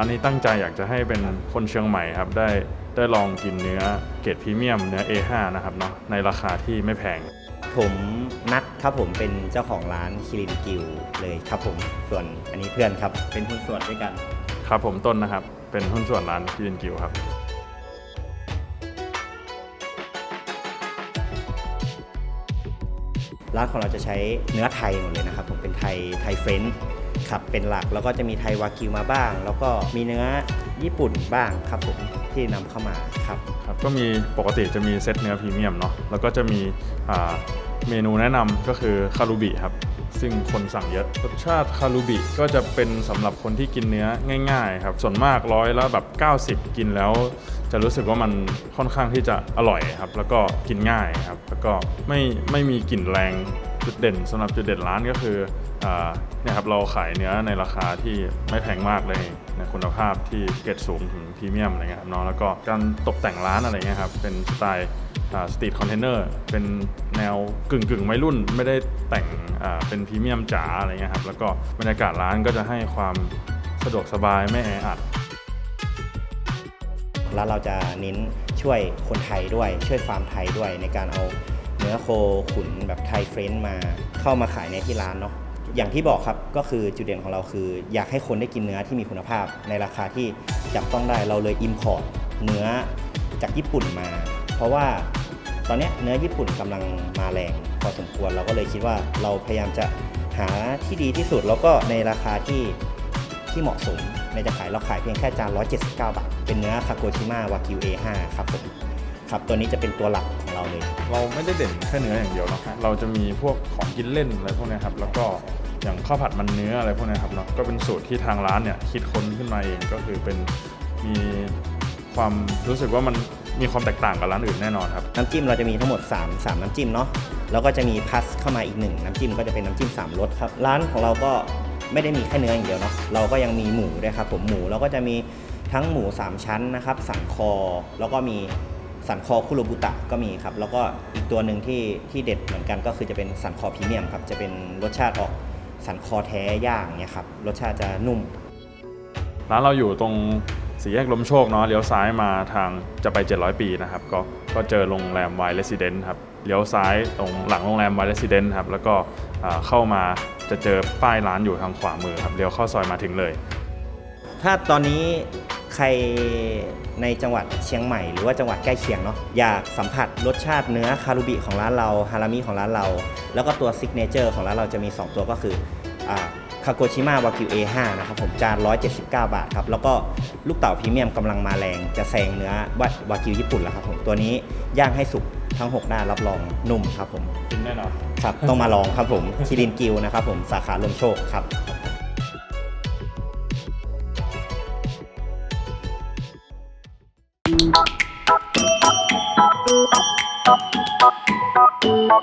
ร้านนี้ตั้งใจอยากจะให้เป็นคนเชียงใหม่ครับได้ได้ลองกินเนื้อเกรดพรีเมียมเนื้อ A5 นะครับเนาะในราคาที่ไม่แพง ผมนัดครับผมเป็นเจ้าของร้านคิรินกิวเลยครับผมส่วนอันนี้เพื่อนครับเป็นหุ้นส่วนด้วยกันครับผมต้นนะครับ เป็นหุ้นส่วนร้านคิรินกิวครับ ร้านของเราจะใช้เนื้อไทยหมดเลยนะครับผมเป็นไทยไทยเฟรนช์ ครับเป็นหลักแล้วก็จะมีไทยวากิวมาบ้าง แล้วก็มีเนื้อญี่ปุ่นบ้างครับผมที่นำเข้ามาครับ ครับก็มีปกติจะมีเซตเนื้อพรีเมียมเนาะแล้วก็จะมีอ่าเมนูแนะนำก็คือคารูบิครับ ซึ่งคนสั่งเยอะรสชาติคารูบิก็จะเป็นสำหรับคนที่กินเนื้อง่าย ๆ ครับ ส่วนมากร้อยแล้วแบบ 90 กินแล้ว จะรู้สึกว่ามันค่อนข้างที่จะอร่อยครับ แล้วก็กินง่ายครับ แล้วก็ไม่ไม่มีกลิ่นแรง จุดเด่นสำหรับจุดเด่นร้านก็คือเนี่ยครับเราขายเนื้อในราคาที่ไม่แพงมากเลยในคุณภาพที่เกรดสูงถึงพรีเมียมอะไรเงี้ยครับเนาะแล้วก็การตกแต่งร้านอะไรเงี้ยครับเป็นสไตล์สตรีทคอนเทนเนอร์เป็นแนวกึ่งกึ่งๆวัยรุ่น ไม่ได้แต่งเป็นพรีเมียมจ๋าอะไรเงี้ยครับแล้วก็บรรยากาศร้านก็จะให้ความสะดวกสบายไม่แออัดแล้วเราจะเน้นช่วยคนไทยด้วยช่วยฟาร์มไทยด้วยในการเอา เนื้อโคขุนแบบไทยเฟรนช์มาเข้ามาขายในที่ร้านเนาะอย่างที่บอกครับก็คือจุดเด่นของเราคือ อยากให้คนได้กินเนื้อที่มีคุณภาพ ในราคาที่จับต้องได้เราเลยอิมพอร์ตเนื้อจากญี่ปุ่นมา เพราะว่าตอนนี้เนื้อญี่ปุ่นกำลังมาแรงพอสมควรเราก็เลยคิดว่าเราพยายามจะหาที่ดีที่สุดแล้วก็ในราคาที่ที่เหมาะสมในจะขายเราขายเพียงแค่จาน179 บาท เป็นเนื้อคาโกชิมาวากิว A5 ครับผม ครับตัวนี้จะเป็นตัวหลักของเราเลย เราไม่ได้เด่นแค่เนื้ออย่างเดียวเนาะเราจะมีพวกของกินเล่นอะไรพวกเนี้ยครับแล้วก็อย่างข้าวผัดมันเนื้ออะไรพวกเนี้ยครับเนาะก็เป็นสูตรที่ทางร้านเนี่ยคิดค้นขึ้นมาเองก็คือเป็นมีความรู้สึกว่ามันมีความแตกต่างกับร้านอื่นแน่นอนครับ น้ำจิ้มเราจะมีทั้งหมด 3 3 น้ำจิ้มเนาะแล้วก็จะมีพัสเข้ามาอีกหนึ่งน้ำจิ้มก็จะเป็นน้ำจิ้ม3รสครับร้านของเราก็ไม่ได้มีแค่เนื้ออย่างเดียวเนาะเราก็ยังมีหมูด้วยครับผมหมูเราก็จะมีทั้งหมู 3 ชั้นนะครับสันคอ แล้วก็มี สันคอคุโรบุตะก็มีครับ แล้วก็อีกตัวหนึ่งที่ที่เด็ดเหมือนกันก็คือจะเป็นสันคอพรีเมียมครับ จะเป็นรสชาติออกสันคอแท้ย่างเนี่ยครับ รสชาติจะนุ่ม ร้านเราอยู่ตรงสี่แยกลมโชคเนาะเลี้ยวซ้ายมาทางจะไป 700 ปีนะครับ ก็ก็เจอโรงแรม Y Resident ครับเลี้ยวซ้ายตรงหลังโรงแรม Y Resident ครับแล้วก็อ่าเข้ามาจะเจอป้ายร้านอยู่ทางขวามือครับเลี้ยวเข้าซอยมาถึงเลย ถ้าตอนนี้ ใครในจังหวัดเชียงใหม่หรือว่าจังหวัดใกล้เคียงเนาะอยากสัมผัสรสชาติเนื้อคารุบิของร้านเราฮารามิของร้านเรา แล้วก็ตัวซิกเนเจอร์ของร้านเราจะมี 2 ตัวก็คือคาโกชิมาวากิว A5 นะครับผมจาน 179 บาทครับ แล้วก็ลูกเต่าพรีเมียมกำลังมาแรง จะแซงเนื้อวากิวญี่ปุ่นแล้วครับผม ตัวนี้ย่างให้สุกทั้ง 6 ด้านรับรองนุ่มครับผมกินแน่นอนครับ ต้องมาลองครับผม คิรินกิวนะครับผมสาขาลมโชคครับ あっ。